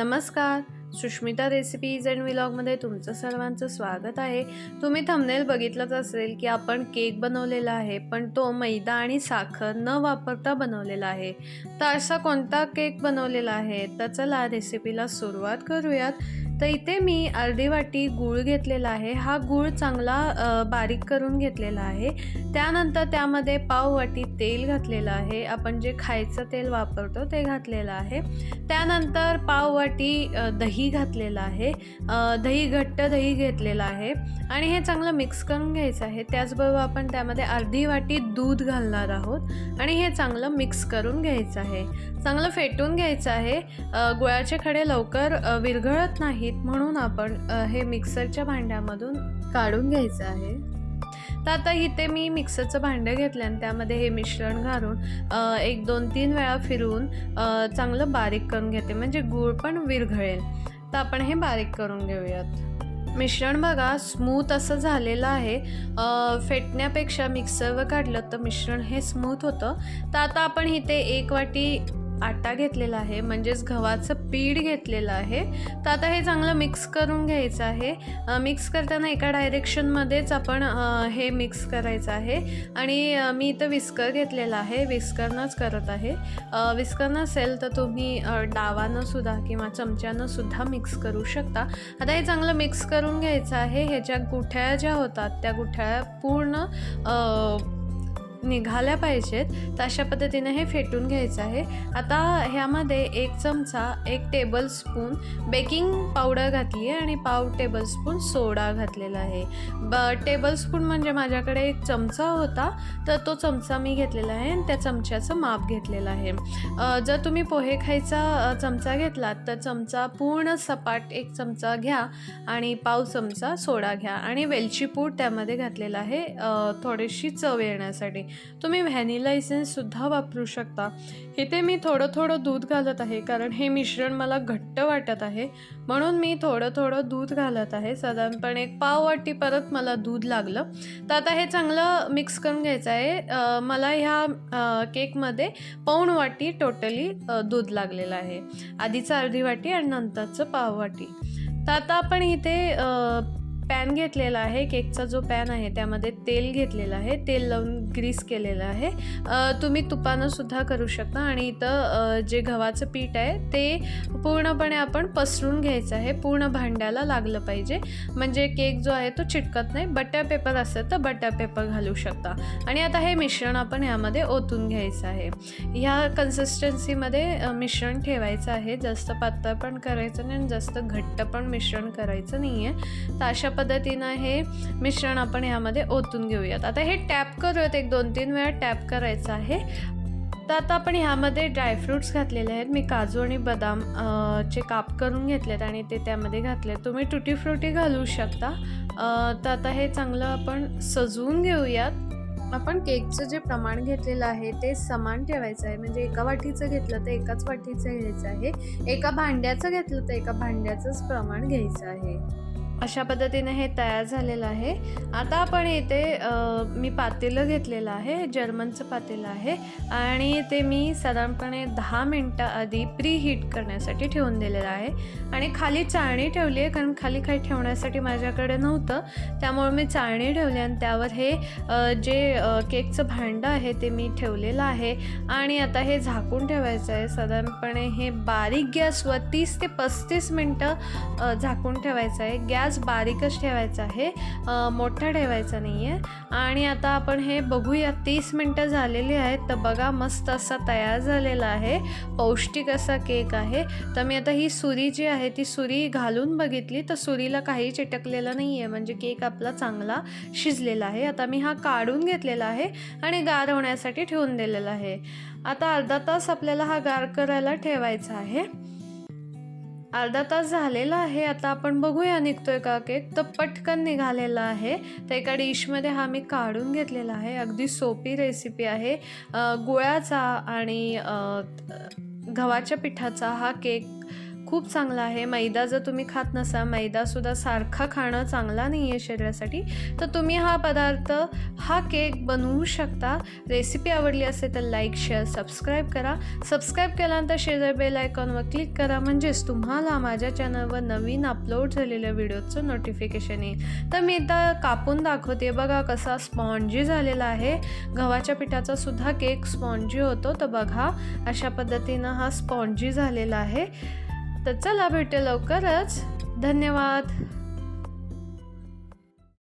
नमस्कार. Sushmita recipes and व्लॉगमध्ये तुमचं सर्वांचं स्वागत आहे. तुम्ही थंबनेल बघितलंच असेल की आपण केक बनवलेला आहे पण तो मैदा आणि साखर न वापरता बनवलेला आहे. तर असा कोणता केक बनवलेला आहे? तर चला रेसिपीला सुरुवात करूयात. तर इथे मी अर्धी वाटी गूळ घेतलेला आहे. हा गूळ चांगला बारीक करून घेतलेला आहे. त्यानंतर त्यामध्ये पाव वाटी तेल घातलेलं आहे. आपण जे खायचं तेल वापरतो ते घातलेलं आहे. त्यानंतर पाव वाटी दही घातलेलं आहे. दही घट्ट दही घेतलेलं आहे. आणि हे चांगलं मिक्स करून घ्यायचं आहे. त्याचबरोबर आपण त्यामध्ये अर्धी वाटी दूध घालणार आहोत. आणि हे चांगलं मिक्स करून घ्यायचं आहे. चांगलं फेटून घ्यायचं आहे. गुळाचे खडे लवकर विरघळत नाही नाहीत म्हणून आपण हे मिक्सरच्या भांड्यामधून काढून घ्यायचं आहे. तर आता इथे मी मिक्सरचं भांडं घेतलं आणि त्यामध्ये हे मिश्रण घालून एक दोन तीन वेळा फिरवून चांगलं बारीक करून घेते. म्हणजे गूळ पण विरघळेल. तर आपण हे बारीक करून घेऊयात. मिश्रण बघा स्मूथ असं झालेलं आहे. फेटण्यापेक्षा मिक्सरवर काढलं तर मिश्रण हे स्मूथ होतं. तर आता आपण इथे एक वाटी आटा घेतलेला आहे म्हणजेच गव्हाचं पीठ घेतलेलं आहे. तर आता हे चांगलं मिक्स करून घ्यायचं आहे. मिक्स करताना एका डायरेक्शनमध्येच आपण हे मिक्स करायचं आहे. आणि मी इथं विस्कर घेतलेला आहे. विस्करनंच करत आहे. विस्कर नसेल तर तुम्ही डावानंसुद्धा किंवा चमच्यानंसुद्धा मिक्स करू शकता. आता हे चांगलं मिक्स करून घ्यायचं आहे. ह्याच्या गुठळ्या ज्या होतात त्या गुठळ्या पूर्ण निघाल्या पाहिजेत तर अशा पद्धतीने हे फेटून घ्यायचं आहे. आता ह्यामध्ये एक चमचा एक टेबलस्पून बेकिंग पावडर घातली आहे आणि पाव टेबलस्पून सोडा घातलेला आहे. ब टेबलस्पून म्हणजे माझ्याकडे एक चमचा होता तर तो चमचा मी घेतलेला आहे आणि त्या चमच्याचं माप घेतलेलं आहे. जर तुम्ही पोहे खायचा चमचा घेतलात तर चमचा पूर्ण सपाट एक चमचा घ्या आणि पाव चमचा सोडा घ्या. आणि वेलची पूड त्यामध्ये घातलेला आहे थोडीशी चव येण्यासाठी. तुम्ही व्हॅनिला इसेन्ससुद्धा वापरू शकता. इथे मी थोडं थोडं दूध घालत आहे कारण हे मिश्रण मला घट्ट वाटत आहे. म्हणून मी थोडं थोडं दूध घालत आहे. साधारणपणे एक पाव वाटी परत मला दूध लागलं. तर आता हे चांगलं मिक्स करून घ्यायचं आहे. मला ह्या केकमध्ये पाऊण वाटी टोटली दूध लागलेलं आहे. आधीचं अर्धी वाटी आणि नंतरचं पाव वाटी. तर आता आपण इथे पॅन घेतलेला आहे केकचा जो पॅन आहे त्यामध्ये तेल घेतलेलं आहे तेल लावून ग्रीस केलेलं आहे. तुम्ही तुपानं सुद्धा करू शकता आणि इथं जे गव्हाचं पीठ आहे ते पूर्णपणे आपण पसरून घ्यायचं आहे पूर्ण भांड्याला लागलं पाहिजे. म्हणजे केक जो आहे तो चिटकत नाही बटर पेपर असेल तर बटर पेपर घालू शकता. आणि आता हे मिश्रण आपण यामध्ये ओतून घ्यायचं आहे. ह्या कन्सिस्टन्सीमध्ये मिश्रण ठेवायचं आहे. जास्त पातळ पण करायचं नाही आणि जास्त घट्ट पण मिश्रण करायचं नाही आहे तर अशा पद्धतीनं हे मिश्रण आपण ह्यामध्ये ओतून घेऊयात. आता हे टॅप करूयात एक दोन तीन वेळा. टॅप करायचं आहे. तर आता आपण ह्यामध्ये ड्रायफ्रूट्स घातलेले आहेत. मी काजू आणि बदाम चे काप करून घेतलेत आणि ते त्यामध्ये घातले तुम्ही टुटी फ्रुटी घालू शकता. तर आता हे चांगलं आपण सजवून घेऊयात. आपण केकचं जे प्रमाण घेतलेलं आहे ते समान ठेवायचं आहे. म्हणजे एका वाटीचं घेतलं तर एकाच वाटीचं घ्यायचं आहे. एका भांड्याचं घेतलं तर एका भांड्याचंच प्रमाण घ्यायचं आहे. अशा पद्धतीने हे तयार झालेलं आहे. आता आपण इथे मी पातेलं घेतलेलं आहे जर्मनचं पातेलं आहे. आणि ते मी साधारणपणे दहा मिनटं आधी प्री हीट करण्यासाठी ठेवून दिलेलं आहे. आणि खाली चाळणी ठेवली आहे कारण खाली काही ठेवण्यासाठी माझ्याकडे नव्हतं. त्यामुळे मी चाळणी ठेवली आणि त्यावर हे जे केकचं भांडं आहे ते मी ठेवलेलं आहे. आणि आता हे झाकून ठेवायचं आहे. साधारणपणे हे बारीक गॅसवर तीस ते पस्तीस मिनटं झाकून ठेवायचं आहे. गॅस बारीकच ठेवायचा आहे. मोठा ठेवायचा नाही आहे आणि आता आपण हे बघूया तीस मिनटं झालेली आहेत. तर बघा मस्त असा तयार झालेला आहे. पौष्टिक असा केक आहे. तर मी आता ही सुरी जी आहे ती सुरी घालून बघितली. तर सुरीला काही चिटकलेलं नाही आहे म्हणजे केक आपला चांगला शिजलेला आहे. आता मी हा काढून घेतलेला आहे आणि गार होण्यासाठी ठेवून दिलेला आहे. आता अर्धा तास आपल्याला हा गार करायला ठेवायचा आहे. अर्धा तास झालेला आहे आता आपण बघूया निघतोय का केक तर पटकन निघालेला आहे. तर एका डिशमध्ये हा मी काढून घेतलेला आहे. अगदी सोपी रेसिपी आहे. गुळाचा आणि गव्हाच्या पिठाचा हा केक खूप चांगला आहे. मैदा जर तुम्ही खात नसा मैदासुद्धा सारखा खाणं चांगला नाही आहे शरीरासाठी तर तुम्ही हा पदार्थ हा केक बनवू शकता. रेसिपी आवडली असेल तर लाईक शेअर सबस्क्राईब करा. सबस्क्राईब केल्यानंतर शेजार बेल आयकॉनवर क्लिक करा. म्हणजेच तुम्हाला माझ्या चॅनलवर नवीन अपलोड झालेल्या व्हिडिओचं नोटिफिकेशन येईल. तर मी आता कापून दाखवते. बघा कसा स्पॉन्जी झालेला आहे. गव्हाच्या पिठाचा सुद्धा केक स्पॉन्जी होतो. तर बघा अशा पद्धतीनं हा स्पॉन्जी झालेला आहे. तर चला भेटेल लवकरच. धन्यवाद.